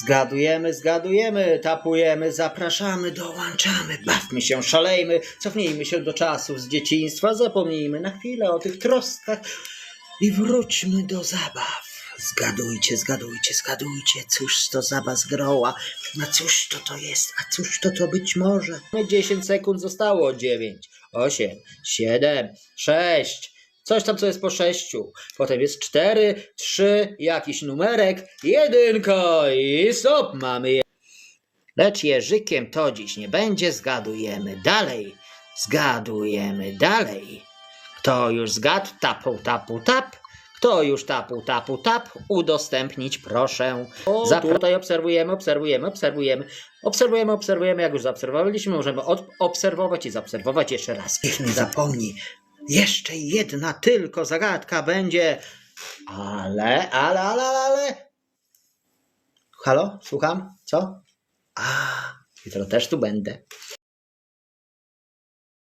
Zgadujemy, zgadujemy, tapujemy, zapraszamy, dołączamy, bawmy się, szalejmy, cofnijmy się do czasów z dzieciństwa, zapomnijmy na chwilę o tych troskach i wróćmy do zabaw. Zgadujcie, zgadujcie, zgadujcie, cóż to za bazgroła, a cóż to to jest, a cóż to to być może. 10 sekund zostało, 9, 8, 7, 6, coś tam co jest po 6, potem jest 4, 3, jakiś numerek, jedynka i stop, mamy je. Lecz Jerzykiem to dziś nie będzie, zgadujemy dalej, zgadujemy dalej. Kto już zgadł, tapu, tapu, tap. Kto już tapu, tapu, tap, udostępnić proszę. Za tutaj obserwujemy, obserwujemy, obserwujemy, obserwujemy, obserwujemy. Jak już zaobserwowaliśmy, możemy obserwować i zaobserwować jeszcze raz. Niech nie zapomni. Jeszcze jedna tylko zagadka będzie. Ale, ale, ale, ale. Halo, słucham? Co? A, jutro też tu będę.